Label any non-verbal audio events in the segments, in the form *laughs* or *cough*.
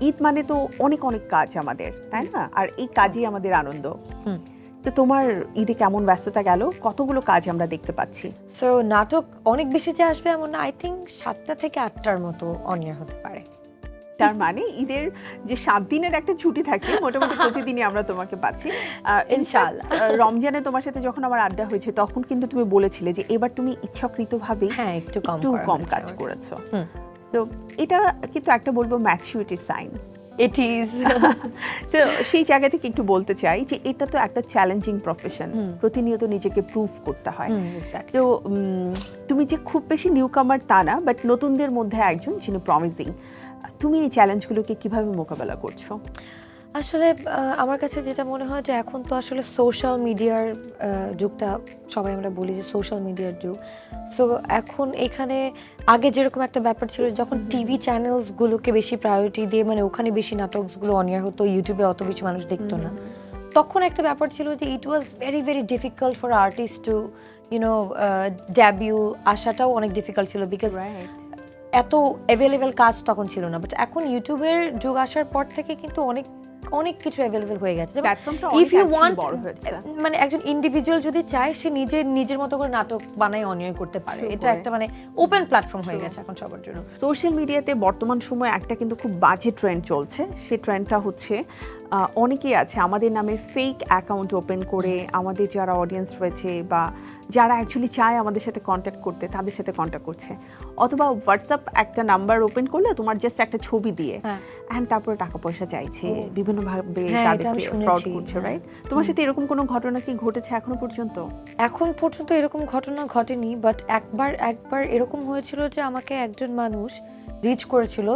ঈদ মানে তো অনেক অনেক কাজ আমাদের তাই না? আর এই কাজই আমাদের আনন্দ। তো তোমার ঈদে কেমন ব্যস্ততা গেল? কতগুলো কাজ আমরা দেখতে পাচ্ছি? সো নাটক অনেক বেশি যে আসবে এমন আই থিঙ্ক সাতটা থেকে আটটার মতো অনিয়ার হতে পারে। তার মানে ঈদের যে সাত দিনের একটা ছুটি থাকে মোটামুটি *laughs* প্রতিদিনই আমরা তোমাকে পাচ্ছি। ইনশাআল্লাহ। রমজানে তোমার সাথে যখন আমার আড্ডা হয়েছে তখন কিন্তু তুমি বলেছিলে যে এবার তুমি ইচ্ছাকৃতভাবে হ্যাঁ একটু কম একটু কম কাজ করেছ। তো এটা কিন্তু একটা বলব ম্যাচুরিটির সাইন ইট ইজ তো সেই জায়গা থেকে একটু বলতে চাই যে এটা তো একটা চ্যালেঞ্জিং প্রফেশন প্রতিনিয়ত নিজেকে প্রুভ করতে হয়। তো তুমি যে খুব বেশি নিউ কামার তা না বাট নতুনদের মধ্যে একজন যিনি প্রমিজিং তুমি এই চ্যালেঞ্জগুলোকে কীভাবে মোকাবেলা করছ? আসলে আমার কাছে যেটা মনে হয় যে এখন তো আসলে সোশ্যাল মিডিয়ার যুগটা সবাই আমরা বলি যে সোশ্যাল মিডিয়ার যুগ। সো এখন এখানে আগে যেরকম একটা ব্যাপার ছিল যখন টিভি চ্যানেলসগুলোকে বেশি প্রায়োরিটি দিয়ে মানে ওখানে বেশি নাটকগুলো অনিয়ার হতো ইউটিউবে অত বেশি মানুষ দেখতো না। তখন একটা ব্যাপার ছিল যে it was very very difficult for artist to you know debut আসাটাও অনেক ডিফিকাল্ট ছিল বিকজ এত অ্যাভেলেবেল কাজ তখন ছিল না। বাট এখন ইউটিউবের যুগ আসার পর থেকে কিন্তু অনেক অনেক কিছু অ্যাভেলেবেল হয়ে গেছে। ইফ ইউ ওয়ান্ট মানে একজন ইন্ডিভিজুয়াল যদি চায় সে নিজে নিজের মতো করে নাটক বানায় অনিয়ন করতে পারে। এটা একটা মানে ওপেন প্ল্যাটফর্ম হয়ে গেছে এখন সবার জন্য। সোশ্যাল মিডিয়াতে বর্তমান সময়ে একটা কিন্তু খুব বাজে ট্রেন্ড চলছে। সেই ট্রেন্ডটা হচ্ছে অনেকেই আছে আমাদের নামে ফেক অ্যাকাউন্ট ওপেন করে আমাদের যারা অডিয়েন্স রয়েছে বা যারা অ্যাকচুয়ালি চায় আমাদের সাথে কন্ট্যাক্ট করতে তাদের সাথে কন্ট্যাক্ট করছে। অথবা হোয়াটসঅ্যাপ একটা নাম্বার ওপেন করলে তোমার জাস্ট একটা ছবি দিয়ে হ্যাঁ। অ্যান্ড তারপরে টাকা পয়সা চাইছে। বিভিন্নভাবে হ্যাঁ, ফ্রড করছে হ্যাঁ। রাইট তোমার সাথে এরকম কোনো ঘটনা কি ঘটেছে এখনও পর্যন্ত এখন পর্যন্ত এরকম ঘটনা ঘটেনি বাট একবার একবার এরকম হয়েছিল যে আমাকে একজন মানুষ রিচ করেছিল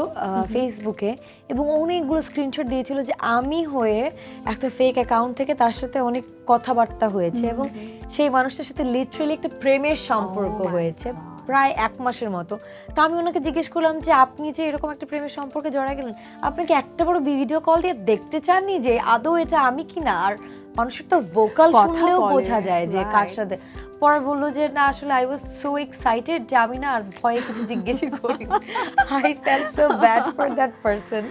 ফেসবুকে এবং অনেকগুলো স্ক্রিনশট দিয়েছিল যে আমি হয়ে একটা ফেক অ্যাকাউন্ট থেকে তার সাথে অনেক কথাবার্তা হয়েছে এবং সেই মানুষটার সাথে লিটারালি একটা প্রেমের সম্পর্ক Oh হয়েছে God. প্রায় এক মাসের মতো। তা আমি ওনাকে জিজ্ঞেস করলাম যে আপনি যে এরকম একটা প্রেমের সম্পর্কে জড়া গেলেন আপনি কি একটা বড় ভিডিও কল দিয়ে দেখতে চাননি যে আদৌ এটা আমি কি না? আর মানুষের তো ভোকাল কথা শুনলেও বোঝা যায় যে কার সাথে। পরে বলল যে না আসলে আই ওয়াজ সো এক্সাইটেড যে আমি না আর ভয়ে কিছু জিজ্ঞেসই করি I feel so bad for that person